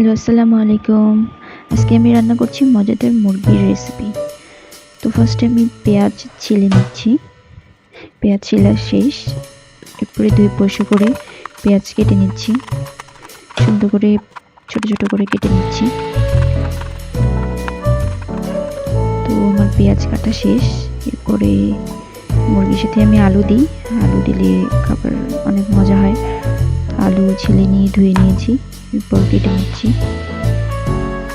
Hello, আসসালামু আলাইকুম। আজকে আমি রান্না করছি মজাদার মুরগির রেসিপি তো ফার্স্টে আমি পেঁয়াজ ছিলে নিচ্ছি। পেঁয়াজ ছিলা শেষ। এরপরে দুই পয়সা করে পেঁয়াজ কেটে নিচ্ছি। সুন্দর করে, ছোট ছোট করে কেটে নিচ্ছি। তো আমার পেঁয়াজ কাটা শেষ। এরপরে মুরগির সাথে আমি আলু দিই। আলু দিলে খাবার অনেক মজা হয়। আলু ছিলে নিয়ে ধুয়ে নিয়েছি, এরপর কেটে নিচ্ছি।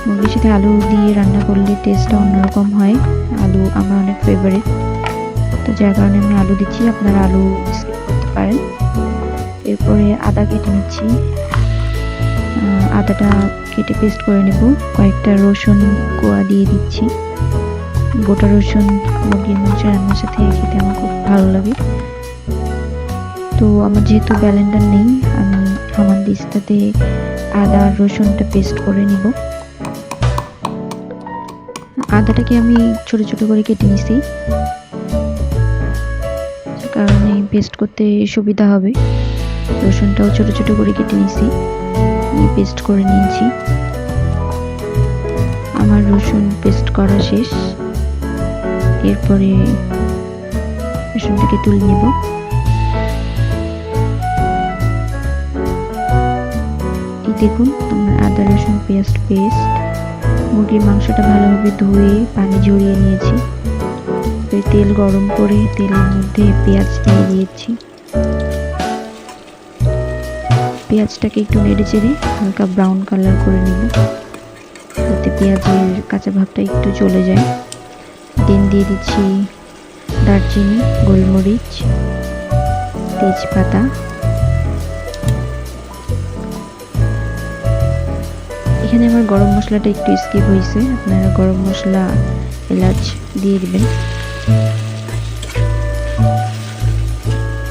মুরগির সাথে আলু দিয়ে রান্না করলে টেস্টটা অন্যরকম হয়, আলু আমার অনেক ফেভারিট তো যার কারণে আমি আলু দিচ্ছি, আপনারা আলু স্কিপ করতে পারেন। এরপরে আদা কেটে নিচ্ছি। আদাটা কেটে পেস্ট করে নেব। কয়েকটা রসুন কোয়া দিয়ে দিচ্ছি। গোটা রসুন মুরগির মাংস রান্নার সাথে খেতে আমার খুব ভালো লাগে। তো আমার যেহেতু ব্যালেন্ডার নেই আমি হামান দিস্তাতে আদা রসুনটা পেস্ট করে নিব। আদাটাকে আমি ছোট ছোট করে কেটে নিছি। কারণে পেস্ট করতে সুবিধা হবে। রসুনটাও ছোট ছোট করে কেটে নিছি। পেস্ট করে নিয়েছি। আমার রসুন পেস্ট করা শেষ। এরপরে রসুনটাকে তুলে নিব। দেখুন আমার আদা রসুন পেস্ট পেস্ট মুরগির মাংসটা ভালোভাবে ধুয়ে পানি ঝরিয়ে নিয়েছি। তেল গরম করে তেলের মধ্যে পেঁয়াজ দিয়ে দিয়েছি। পেঁয়াজটাকে একটু নেড়ে চেড়ে হালকা ব্রাউন কালার করে নেব, যাতে পেঁয়াজের কাঁচা ভাবটা একটু চলে যায়। দেন দিয়ে দিচ্ছি দারচিনি, গোলমরিচ, তেজপাতা এখানে আমার গরম মশলাটা একটু স্কিপ হয়েছে আপনারা গরম মশলা, এলাচ দিয়ে দিবেন।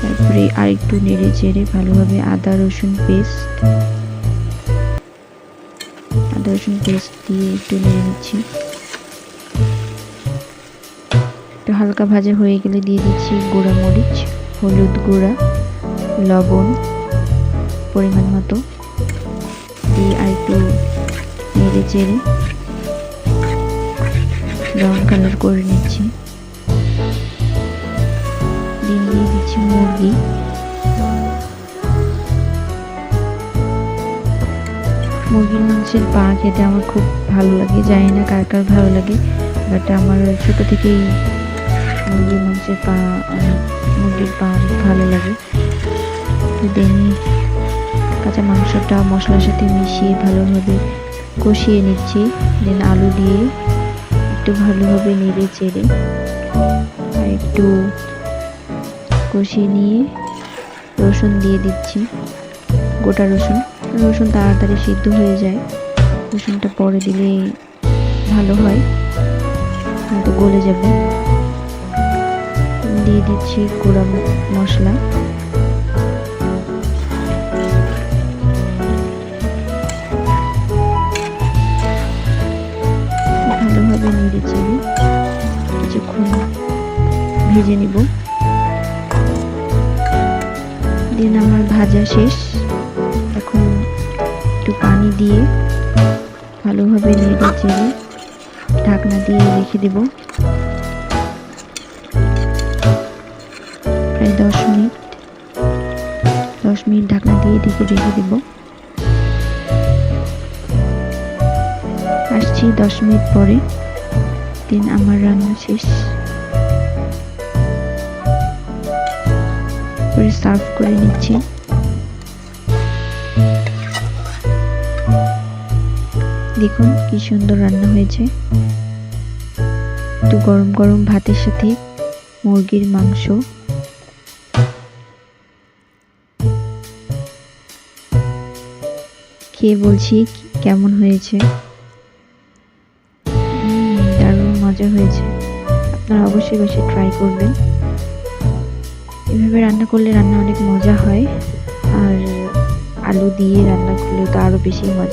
তারপরে আর একটু নেড়ে চেড়ে ভালোভাবে আদা, রসুন পেস্ট আদা, রসুন পেস্ট দিয়ে একটু নেড়ে নিচ্ছি। একটু হালকা ভাজা হয়ে গেলে দিয়ে দিচ্ছি গুঁড়া মরিচ হলুদ গুঁড়া, লবণ পরিমাণ মতো। দিয়ে আর একটু নেড়ে চেড়ে ব্রাউন কালার করে নিচ্ছি। ডিম দিয়ে দিচ্ছি মুরগি। মুরগির মাংসের পা খেতে আমার খুব ভালো লাগে, জানি না কার কার ভালো লাগে বাট আমার ছোট থেকেই মুরগির মাংসের পা মুরগির পা অনেক ভালো লাগে। তো দেন কাঁচা মাংসটা মশলার সাথে মিশিয়ে ভালোভাবে কষিয়ে নিচ্ছি দেন আলু দিয়ে একটু ভালোভাবে নেড়ে চেড়ে আর একটু কষিয়ে নিয়ে রসুন দিয়ে দিচ্ছি, গোটা রসুন। রসুন তাড়াতাড়ি সিদ্ধ হয়ে যায়। রসুনটা পরে দিলে ভালো হয় হয়তো গলে যাবে। দিয়ে দিচ্ছি গুঁড়া মশলা। নেড়ে চেড়ে কিছুক্ষণ ভেজে নিব। দিন আমার ভাজা শেষ। এখন একটু পানি দিয়ে ভালোভাবে নেড়ে চেড়ে ঢাকনা দিয়ে রেখে দেব। প্রায় দশ মিনিট। দশ মিনিট ঢাকনা দিয়ে ঢেকে রেখে দেব। আসছি দশ মিনিট পরে। দিন আমার রান্না শেষ। করে সার্ভ করে নিচ্ছি। দেখুন কি সুন্দর রান্না হয়েছে। একটু গরম গরম ভাতের সাথে মুরগির মাংস। খেয়ে বলছি কেমন হয়েছে? মজা হয়েছে। আপনারা অবশ্যই বেশি ট্রাই করবেন। এভাবে রান্না করলে রান্না অনেক মজা হয়। আর আলু দিয়ে রান্না করলে তো আরও বেশি মজা